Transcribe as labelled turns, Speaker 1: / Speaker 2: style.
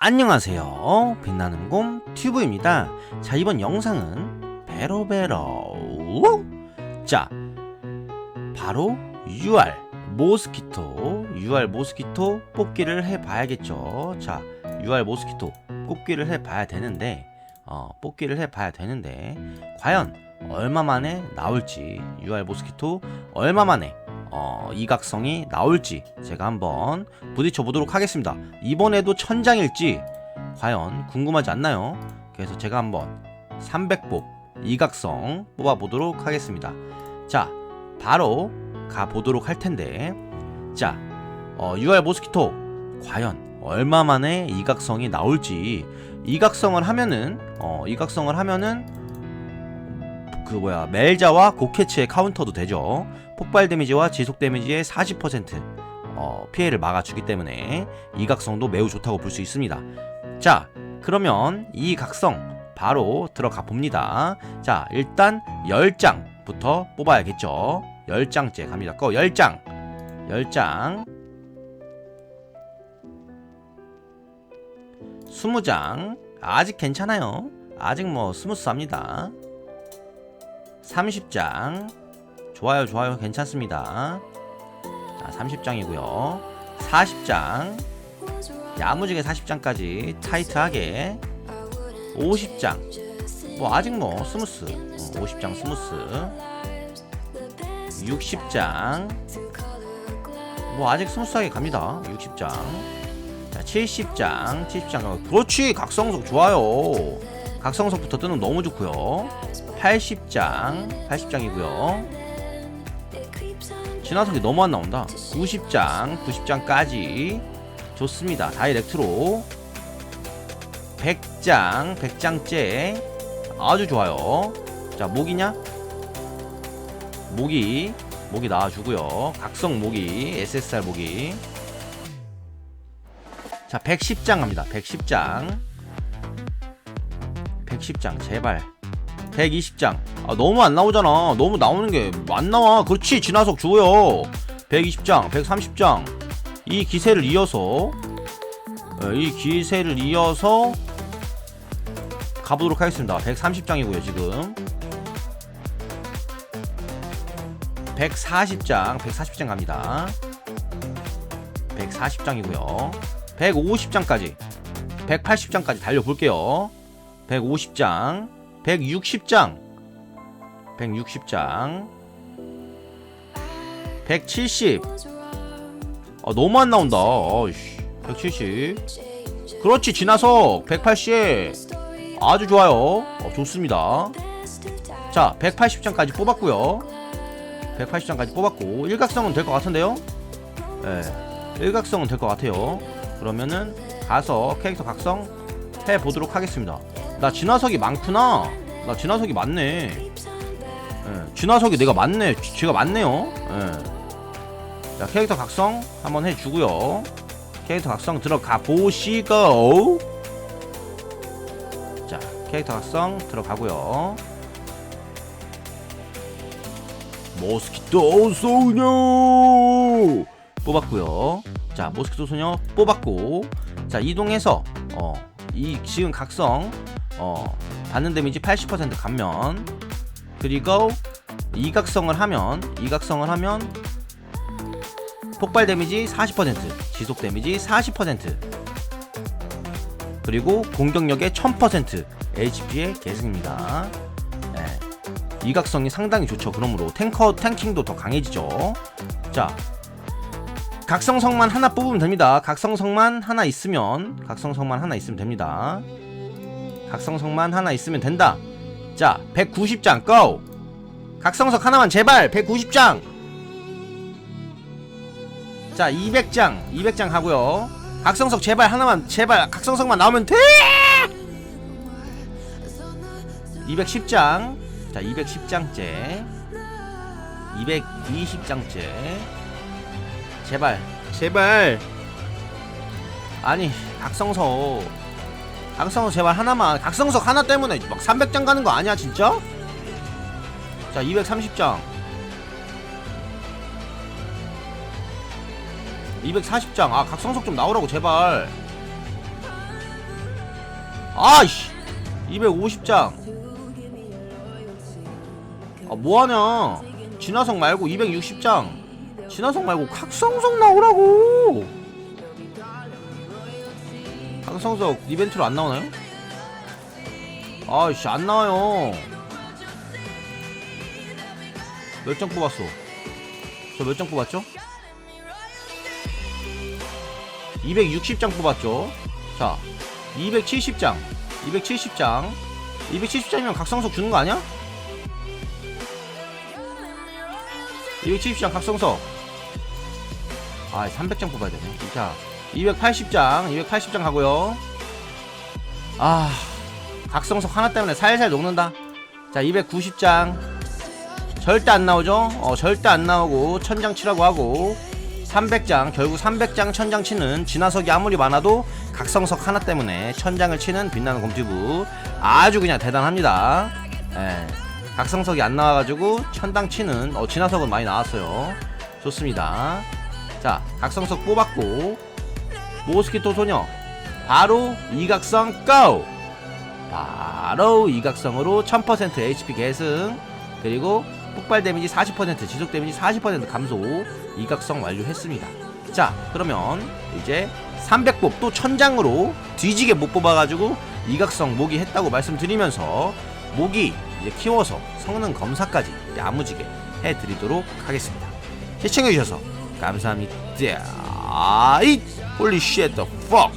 Speaker 1: 안녕하세요. 빛나는 곰 튜브입니다. 자, 이번 영상은 베로베로. 자, 바로 UR 모스키토, UR 모스키토 뽑기를 해봐야겠죠. 자, UR 모스키토 뽑기를 해봐야 되는데, 어, 뽑기를 해봐야 되는데, 과연 얼마 만에 나올지, UR 모스키토 얼마 만에 어, 이각성이 나올지 제가 한번 부딪혀 보도록 하겠습니다. 이번에도 천장일지 과연 궁금하지 않나요? 그래서 제가 한번 300복 이각성 뽑아 보도록 하겠습니다. 자, 바로 가 보도록 할 텐데, 자, 어, UR 모스키토 과연 얼마 만에 이각성이 나올지 이각성을 하면은 어, 이각성을 하면은 그 뭐야 멜자와 고케츠의 카운터도 되죠. 폭발 데미지와 지속 데미지의 40% 어, 피해를 막아주기 때문에 이 각성도 매우 좋다고 볼 수 있습니다. 자, 그러면 이 각성 바로 들어가 봅니다. 자, 일단 10장부터 뽑아야겠죠. 10장째 갑니다. 고 10장. 10장. 20장. 아직 괜찮아요. 아직 뭐 스무스합니다. 30장. 좋아요, 좋아요. 괜찮습니다. 자, 30장이고요. 40장. 야무지게 40장까지 타이트하게. 50장. 뭐 아직 뭐 스무스. 어, 50장 스무스. 60장. 뭐 아직 스무스하게 갑니다. 60장. 자, 70장. 70장. 가고. 그렇지. 각성석 좋아요. 각성석부터 뜨는 거 너무 좋고요. 80장. 80장이고요. 진화석이 너무 안 나온다. 90장, 90장까지 좋습니다. 다이렉트로 100장, 100장째 아주 좋아요. 자, 목이냐? 목이 목이 나와주고요. 각성 목이 SSR 목이 자, 110장 갑니다. 110장 110장 제발. 120장. 아 너무 안 나오잖아. 너무 나오는 게 안 나와. 그렇지 진화석 줘요. 120장 130장. 이 기세를 이어서 어, 이 기세를 이어서 가보도록 하겠습니다. 130장이고요 지금. 140장 140장 갑니다. 140장이고요. 150장까지 180장까지 달려볼게요 150장 160장 160장 170 아, 너무 안 나온다. 어이씨. 170 그렇지 진화석. 180 아주 좋아요. 어, 좋습니다. 자 180장까지 뽑았고요. 180장까지 뽑았고 일각성은 될 것 같은데요? 예 일각성은 될 것 같아요. 그러면은 가서 캐릭터 각성 해보도록 하겠습니다 나 진화석이 많구나. 나 진화석이 많네. 예, 진화석이 내가 많네. 쥐- 쥐가 많네요. 예. 자 캐릭터 각성 한번 해주고요. 캐릭터 각성 들어가 보시고. 자 캐릭터 각성 들어가고요. 모스키토 소녀 뽑았고요. 자 모스키토 소녀 뽑았고. 자 이동해서 어 이 지금 각성 어 받는 데미지 80% 감면. 그리고 이각성을 하면 이각성을 하면 폭발 데미지 40% 지속 데미지 40% 그리고 공격력의 1000% HP의 계승입니다. 네. 이각성이 상당히 좋죠. 그러므로 탱커 탱킹도 더 강해지죠. 자 각성성만 하나 뽑으면 됩니다. 각성성만 하나 있으면 각성성만 하나 있으면 됩니다 각성석만 하나 있으면 된다. 자, 190장 고! 각성석 하나만 제발 190장. 자, 200장. 200장 하고요. 각성석 제발 하나만 제발 각성석만 나오면 돼. 210장. 자, 210장째. 220장째. 제발. 제발. 아니, 각성석 각성석 제발 하나만. 각성석 하나 때문에 막 300장 가는 거 아니야 진짜? 자 230장. 240장. 아 각성석 좀 나오라고 제발. 아이씨! 250장. 아 뭐하냐? 진화성 말고 260장. 진화성 말고 각성석 나오라고 각성석 이벤트로 안 나오나요? 아이씨 안 나와요 몇 장 뽑았어 저 몇 장 뽑았죠? 260장 뽑았죠 자 270장 270장 270장이면 각성석 주는 거 아니야? 270장 각성석 아 300장 뽑아야 되네 자 280장 280장 가고요. 아 각성석 하나 때문에 살살 녹는다. 자 290장. 절대 안 나오죠? 어 절대 안 나오고 천장 치라고 하고 300장 결국 300장 천장 치는 진화석이 아무리 많아도 각성석 하나 때문에 천장을 치는 빛나는 곰튜브 아주 그냥 대단합니다. 예, 각성석이 안 나와가지고 천당 치는 어 진화석은 많이 나왔어요. 좋습니다. 자 각성석 뽑았고 모스키토 소녀. 바로 이각성 고! 바로 이각성으로 1000% HP 계승. 그리고 폭발 데미지 40% 지속 데미지 40% 감소 이각성 완료했습니다. 자 그러면 이제 300법 또 천장으로 뒤지게 못 뽑아가지고 이각성 모기 했다고 말씀드리면서 모기 이제 키워서 성능 검사까지 야무지게 해드리도록 하겠습니다. 시청해주셔서 감사합니다 이 홀리 쉣더퍽